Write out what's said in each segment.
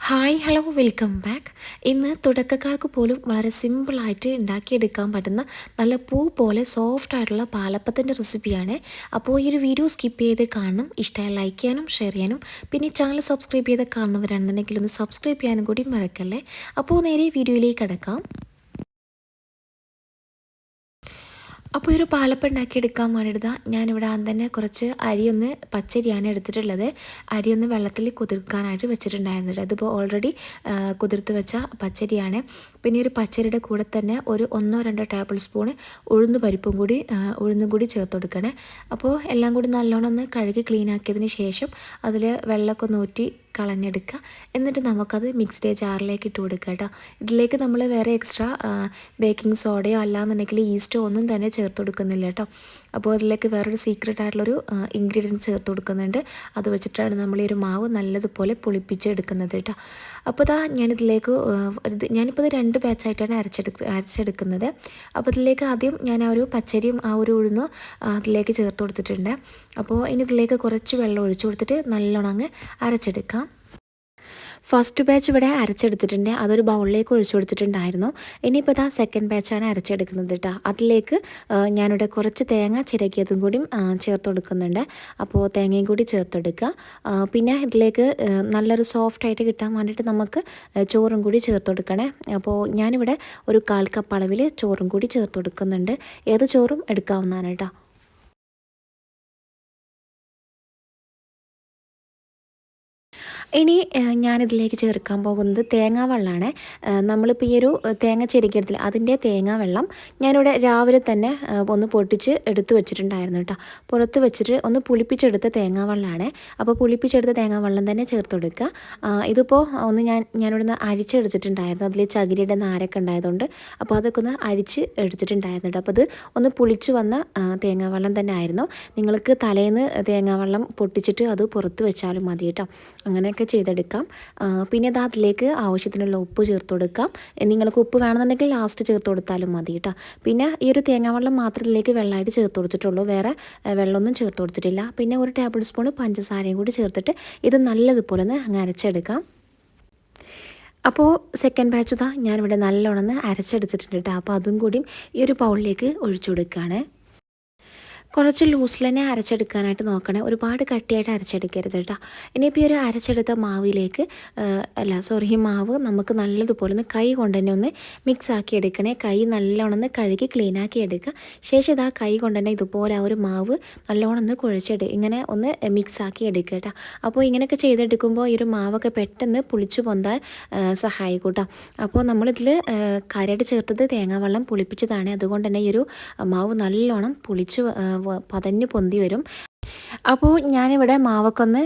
Hi hello welcome back ഇന്ന് തുടക്കക്കാർക്ക് പോലും വളരെ സിമ്പിളായിട്ട് ഉണ്ടാക്കിയെടുക്കാൻ പറ്റുന്ന നല്ല പൂ പോലെ സോഫ്റ്റ് ആയിട്ടുള്ള പാലപ്പത്തിന്റെ റെസിപ്പിയാണ് അപ്പോൾ ഈ ഒരു വീഡിയോ സ്കിപ്പ് ചെയ്ത് കാണണം ഇഷ്ടമായ ലൈക്ക് ചെയ്യാനും ഷെയർ ചെയ്യാനും. പിന്നെ ചാനൽ സബ്സ്ക്രൈബ് ചെയ്ത് കാണുന്നവരാണെന്നുണ്ടെങ്കിൽ ഒന്ന് സബ്സ്ക്രൈബ് ചെയ്യാനും കൂടി മറക്കല്ലേ? അപ്പോൾ നേരെ വീഡിയോയിലേക്ക് കിടക്കാം അപ്പോൾ ഒരു പാലപ്പം ഉണ്ടാക്കിയെടുക്കാൻ വേണ്ടിയിട്ട് ഞാനിവിടെ ആദ്യം തന്നെ കുറച്ച് അരിയൊന്ന് പച്ചരിയാണ് എടുത്തിട്ടുള്ളത്. അരിയൊന്ന് വെള്ളത്തിൽ കുതിർക്കാനായിട്ട് വെച്ചിട്ടുണ്ടായിരുന്നത്. അതിപ്പോൾ ഓൾറെഡി കുതിർത്ത് വെച്ച പച്ചരിയാണ്. പിന്നെ ഒരു പച്ചരിയുടെ കൂടെ തന്നെ ഒരു ഒന്നോ രണ്ടോ ടേബിൾ സ്പൂൺ ഉഴുന്ന് പരിപ്പും കൂടി ഉഴുന്നും കൂടി ചേർത്ത് കൊടുക്കണേ. അപ്പോൾ എല്ലാം കൂടി നല്ലോണം ഒന്ന് കഴുകി ക്ലീൻ ആക്കിയതിന് ശേഷം അതിൽ വെള്ളമൊക്കെ നൂറ്റി കളഞ്ഞെടുക്കുക. എന്നിട്ട് നമുക്കത് മിക്സ്ഡ് ജാറിലേക്ക് ഇട്ട് കൊടുക്കുക കേട്ടോ. ഇതിലേക്ക് നമ്മൾ വേറെ എക്സ്ട്രാ ബേക്കിംഗ് സോഡയോ അല്ലാന്നുണ്ടെങ്കിൽ ഈസ്റ്റോ ഒന്നും തന്നെ ചേർത്ത് കൊടുക്കുന്നില്ല കേട്ടോ. അപ്പോൾ അതിലേക്ക് വേറൊരു സീക്രട്ട് ആയിട്ടുള്ളൊരു ഇൻഗ്രീഡിയന്റ് ചേർത്ത് കൊടുക്കുന്നുണ്ട്. അത് വെച്ചിട്ടാണ് നമ്മൾ ഈ ഒരു മാവ് നല്ലതുപോലെ പുളിപ്പിച്ച് എടുക്കുന്നത് കേട്ടോ അപ്പോൾ ഇതാ ഞാനിതിലേക്ക് ഞാനിപ്പോൾ രണ്ട് ബാച്ചായിട്ടാണ് അരച്ചെടുക്ക അരച്ചെടുക്കുന്നത്. അപ്പോൾ ഇതിലേക്ക് ആദ്യം ഞാൻ ആ ഒരു പച്ചരിയും ആ ഒരു ഉഴുന്നും അതിലേക്ക് ചേർത്ത് കൊടുത്തിട്ടുണ്ട്. അപ്പോൾ ഇനി ഇതിലേക്ക് കുറച്ച് വെള്ളം ഒഴിച്ചു കൊടുത്തിട്ട് നല്ലോണം അങ്ങ് അരച്ചെടുക്കാം. ഫസ്റ്റ് ബാച്ച് ഇവിടെ അരച്ചെടുത്തിട്ടുണ്ട്. അതൊരു ബൗളിലേക്ക് ഒഴിച്ചു കൊടുത്തിട്ടുണ്ടായിരുന്നു. ഇനിയിപ്പോൾ ഇതാ സെക്കൻഡ് ബാച്ചാണ് അരച്ചെടുക്കുന്നത് കേട്ടോ അതിലേക്ക് ഞാനിവിടെ കുറച്ച് തേങ്ങ ചിരകിയതും കൂടി ചേർത്ത് കൊടുക്കുന്നുണ്ട്. അപ്പോൾ തേങ്ങയും കൂടി ചേർത്തെടുക്കുക പിന്നെ ഇതിലേക്ക് നല്ലൊരു സോഫ്റ്റ് ആയിട്ട് കിട്ടാൻ വേണ്ടിയിട്ട് നമുക്ക് ചോറും കൂടി ചേർത്ത് കൊടുക്കണേ. അപ്പോൾ ഞാനിവിടെ ഒരു കാൽ കപ്പ് അളവിൽ ചോറും കൂടി ചേർത്ത് കൊടുക്കുന്നുണ്ട്. ഏത് ചോറും എടുക്കാവുന്നതാണ് കേട്ടോ ഇനി ഞാനിതിലേക്ക് ചേർക്കാൻ പോകുന്നത് തേങ്ങാ വെള്ളമാണ് നമ്മളിപ്പോൾ ഈ ഒരു തേങ്ങ ചെരുക്കിയെടുത്തില്ല അതിന്റെ തേങ്ങാ വെള്ളം ഞാനിവിടെ രാവിലെ തന്നെ ഒന്ന് പൊട്ടിച്ച് എടുത്ത് വെച്ചിട്ടുണ്ടായിരുന്നു കേട്ടോ. പുറത്ത് വെച്ചിട്ട് ഒന്ന് പുളിപ്പിച്ചെടുത്ത തേങ്ങാ വെള്ളമാണ് അപ്പോൾ പുളിപ്പിച്ചെടുത്ത തേങ്ങാ വെള്ളം തന്നെ ചേർത്ത് കൊടുക്കുക. ഇതിപ്പോൾ ഒന്ന് ഞാൻ ഞാനിവിടെ നിന്ന് അരിച്ചെടുത്തിട്ടുണ്ടായിരുന്നു. അതിൽ ചകിരിയുടെ നാരൊക്കെ ഉണ്ടായതുകൊണ്ട് അപ്പോൾ അതൊക്കെ ഒന്ന് അരിച്ച് എടുത്തിട്ടുണ്ടായിരുന്നു കേട്ടോ. അപ്പോൾ അത് ഒന്ന് പുളിച്ച് വന്ന തേങ്ങാ വെള്ളം തന്നെ ആയിരുന്നു. നിങ്ങൾക്ക് തലേന്ന് തേങ്ങാ വെള്ളം പൊട്ടിച്ചിട്ട് അത് പുറത്ത് വെച്ചാലും മതി കേട്ടോ. അങ്ങനെയൊക്കെ ഒക്കെ ചെയ്തെടുക്കാം. പിന്നെ അത് അതിലേക്ക് ആവശ്യത്തിനുള്ള ഉപ്പ് ചേർത്ത് കൊടുക്കാം. നിങ്ങൾക്ക് ഉപ്പ് വേണമെന്നുണ്ടെങ്കിൽ ലാസ്റ്റ് ചേർത്ത് കൊടുത്താലും മതി കേട്ടോ. പിന്നെ ഈ ഒരു തേങ്ങാവെള്ളം മാത്രം ഇതിലേക്ക് വെള്ളമായിട്ട് ചേർത്ത് കൊടുത്തിട്ടുള്ളൂ. വേറെ വെള്ളമൊന്നും ചേർത്ത് കൊടുത്തിട്ടില്ല. പിന്നെ ഒരു ടേബിൾ സ്പൂൺ പഞ്ചസാരയും കൂടി ചേർത്തിട്ട് ഇത് നല്ലതുപോലെ ഒന്ന് അങ്ങ് അരച്ചെടുക്കാം. അപ്പോൾ സെക്കൻഡ് ബാച്ച് ഇതാ ഞാനിവിടെ നല്ലോണം അരച്ചെടുത്തിട്ടുണ്ട് കേട്ടോ. അപ്പോൾ അതും കൂടിയും ഈ ഒരു പൗളിലേക്ക് ഒഴിച്ചു കൊടുക്കുകയാണ്. കുറച്ച് ലൂസിൽ തന്നെ അരച്ചെടുക്കാനായിട്ട് നോക്കണേ. ഒരുപാട് കട്ടിയായിട്ട് അരച്ചെടുക്കരുത് കേട്ടോ. ഇനിയിപ്പോൾ ഈ ഒരു അരച്ചെടുത്ത മാവിലേക്ക് അല്ല സോറി ഈ മാവ് നമുക്ക് നല്ലതുപോലെ ഒന്ന് കൈ കൊണ്ട് തന്നെ ഒന്ന് മിക്സ് ആക്കി എടുക്കണേ. കൈ നല്ലോണം ഒന്ന് കഴുകി ക്ലീൻ ആക്കി എടുക്കുക. ശേഷം ഇത് ആ കൈ കൊണ്ട് തന്നെ ഇതുപോലെ ആ ഒരു മാവ് നല്ലോണം ഒന്ന് കുഴച്ചെടു ഇങ്ങനെ ഒന്ന് മിക്സ് ആക്കി എടുക്കുക കേട്ടോ. അപ്പോൾ ഇങ്ങനെയൊക്കെ ചെയ്തെടുക്കുമ്പോൾ ഈ ഒരു മാവൊക്കെ പെട്ടെന്ന് പുളിച്ചു പൊന്താൻ സഹായിക്കും കേട്ടോ. അപ്പോൾ നമ്മളിതിൽ കരട് ചേർത്തത് തേങ്ങാവെള്ളം പുളിപ്പിച്ചതാണ്. അതുകൊണ്ട് തന്നെ ഈ ഒരു മാവ് നല്ലോണം പുളിച്ച് പതഞ്ഞ് പൊന്തി വരും. അപ്പോൾ ഞാനിവിടെ മാവൊക്കൊന്ന്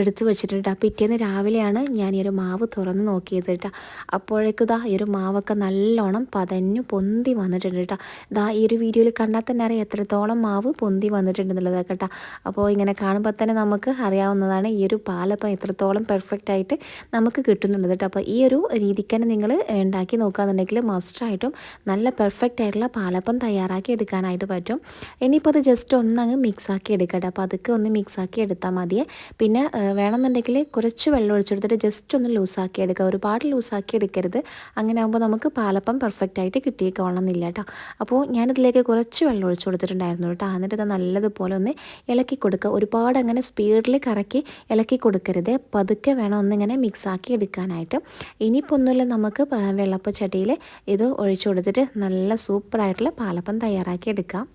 എടുത്തു വെച്ചിട്ടുണ്ട്. പിറ്റേന്ന് രാവിലെയാണ് ഞാൻ ഈ ഒരു മാവ് തുറന്ന് നോക്കിയത് കേട്ടോ. അപ്പോഴേക്കും ഇതാ ഈ ഒരു മാവൊക്കെ നല്ലോണം പതഞ്ഞു പൊന്തി വന്നിട്ടുണ്ട് കേട്ടോ. ഇതാ ഈ ഒരു വീഡിയോയിൽ കണ്ടാൽ തന്നെ അറിയാം എത്രത്തോളം മാവ് പൊന്തി വന്നിട്ടുണ്ടെന്നുള്ളത് കേട്ടോ. അപ്പോൾ ഇങ്ങനെ കാണുമ്പോൾ തന്നെ നമുക്ക് അറിയാവുന്നതാണ് ഈ ഒരു പാലപ്പം എത്രത്തോളം പെർഫെക്റ്റ് ആയിട്ട് നമുക്ക് കിട്ടുന്നുള്ളത് കേട്ടോ. അപ്പോൾ ഈ ഒരു രീതിക്ക് തന്നെ നിങ്ങൾ ഉണ്ടാക്കി നോക്കുകയാണെന്നുണ്ടെങ്കിൽ മസ്റ്റായിട്ടും നല്ല പെർഫെക്റ്റ് ആയിട്ടുള്ള പാലപ്പം തയ്യാറാക്കി എടുക്കാനായിട്ട് പറ്റും. ഇനിയിപ്പോൾ അത് ജസ്റ്റ് ഒന്നങ്ങ് മിക്സ് ആക്കി എടുക്കട്ടെ. അപ്പോൾ അതൊക്കെ ഒന്ന് മിക്സാക്കി എടുത്താൽ മതിയേ. പിന്നെ വേണമെന്നുണ്ടെങ്കിൽ കുറച്ച് വെള്ളം ഒഴിച്ചെടുത്തിട്ട് ജസ്റ്റ് ഒന്ന് ലൂസാക്കി എടുക്കുക. ഒരുപാട് ലൂസാക്കി എടുക്കരുത്. അങ്ങനെ ആകുമ്പോൾ നമുക്ക് പാലപ്പം പെർഫെക്റ്റ് ആയിട്ട് കിട്ടിയേക്കോളണമെന്നില്ല കേട്ടോ. അപ്പോൾ ഞാനിതിലേക്ക് കുറച്ച് വെള്ളം ഒഴിച്ചു കൊടുത്തിട്ടുണ്ടായിരുന്നു കേട്ടോ. എന്നിട്ട് ഇത് നല്ലതുപോലെ ഒന്ന് ഇളക്കി കൊടുക്കുക. ഒരുപാട് അങ്ങനെ സ്പീഡിൽ കറക്കി ഇളക്കി കൊടുക്കരുത്. പതുക്കെ വേണം ഒന്നിങ്ങനെ മിക്സാക്കി എടുക്കാനായിട്ട്. ഇനിയിപ്പോൾ ഒന്നുമില്ല നമുക്ക് വെള്ളപ്പച്ചട്ടിയിൽ ഇത് ഒഴിച്ചു കൊടുത്തിട്ട് നല്ല സൂപ്പറായിട്ടുള്ള പാലപ്പം തയ്യാറാക്കി എടുക്കാം.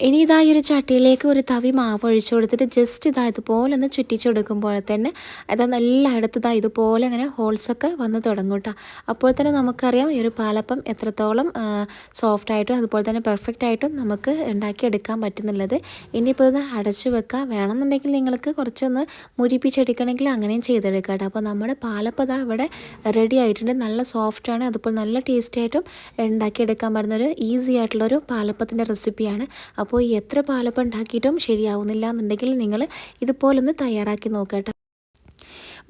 ഇനി ഇതാ ഈ ഒരു ചട്ടിയിലേക്ക് ഒരു തവി മാവ് ഒഴിച്ചു കൊടുത്തിട്ട് ജസ്റ്റ് ഇതാ ഇതുപോലെ ഒന്ന് ചുറ്റിച്ചെടുക്കുമ്പോൾ തന്നെ ഇതാ എല്ലായിടത്തും ഇതാ ഇതുപോലെ ഇങ്ങനെ ഹോൾസൊക്കെ വന്ന് തുടങ്ങും കേട്ടോ അപ്പോൾ തന്നെ നമുക്കറിയാം ഈ ഒരു പാലപ്പം എത്രത്തോളം സോഫ്റ്റ് ആയിട്ടും അതുപോലെ തന്നെ പെർഫെക്റ്റ് ആയിട്ടും നമുക്ക് ഉണ്ടാക്കിയെടുക്കാൻ പറ്റുന്നുള്ളത്. ഇനിയിപ്പോൾ ഇത് അടച്ചു വെക്കാം. വേണമെന്നുണ്ടെങ്കിൽ നിങ്ങൾക്ക് കുറച്ചൊന്ന് മുരിപ്പിച്ചെടുക്കണമെങ്കിൽ അങ്ങനെയും ചെയ്തെടുക്കാം കേട്ടോ അപ്പോൾ നമ്മുടെ പാലപ്പം ഇതാ ഇവിടെ റെഡി ആയിട്ടുണ്ട്. നല്ല സോഫ്റ്റാണ് അതുപോലെ നല്ല ടേസ്റ്റി ആയിട്ടും ഉണ്ടാക്കിയെടുക്കാൻ പറ്റുന്നൊരു ഈസി ആയിട്ടുള്ളൊരു പാലപ്പത്തിന്റെ റെസിപ്പിയാണ് അപ്പോൾ എത്ര പാലപ്പം ഉണ്ടാക്കിയിട്ടും ശരിയാവുന്നില്ല എന്നുണ്ടെങ്കിൽ നിങ്ങൾ ഇതുപോലൊന്ന് തയ്യാറാക്കി നോക്കട്ടെ.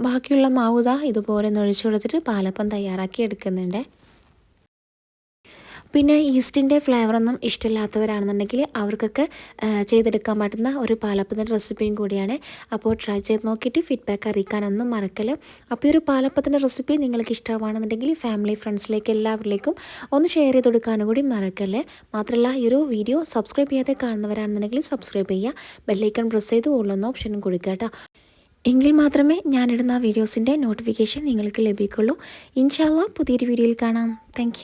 ബാക്കിയുള്ള മാവുത ഇതുപോലെ നൊഴിച്ചു കൊടുത്തിട്ട് പാലപ്പം തയ്യാറാക്കി എടുക്കുന്നുണ്ട്. പിന്നെ ഈസ്റ്റിന്റെ ഫ്ലേവറൊന്നും ഇഷ്ടമില്ലാത്തവരാണെന്നുണ്ടെങ്കിൽ അവർക്കൊക്കെ ചെയ്തെടുക്കാൻ പറ്റുന്ന ഒരു പാലപ്പത്തിന്റെ റെസിപ്പിയും കൂടിയാണ്. അപ്പോൾ ട്രൈ ചെയ്ത് നോക്കിയിട്ട് ഫീഡ്ബാക്ക് അറിയിക്കാനൊന്നും മറക്കൽ അപ്പോൾ ഈ ഒരു പാലപ്പത്തിന്റെ റെസിപ്പി നിങ്ങൾക്ക് ഇഷ്ടമാണെന്നുണ്ടെങ്കിൽ ഫാമിലി ഫ്രണ്ട്സിലേക്ക് എല്ലാവരിലേക്കും ഒന്ന് ഷെയർ ചെയ്ത് കൊടുക്കാനും കൂടി മറക്കല്ലേ. മാത്രമല്ല ഈ ഒരു വീഡിയോ സബ്സ്ക്രൈബ് ചെയ്യാതെ കാണുന്നവരാണെന്നുണ്ടെങ്കിൽ സബ്സ്ക്രൈബ് ചെയ്യുക. ബെല്ലൈക്കൺ പ്രസ് ചെയ്ത് ഉള്ളൊന്ന ഓപ്ഷനും കൊടുക്കുക കേട്ടോ. എങ്കിൽ മാത്രമേ ഞാനിടുന്ന വീഡിയോസിന്റെ നോട്ടിഫിക്കേഷൻ നിങ്ങൾക്ക് ലഭിക്കുള്ളൂ ഇൻഷാല്ല പുതിയൊരു വീഡിയോയിൽ കാണാം. താങ്ക്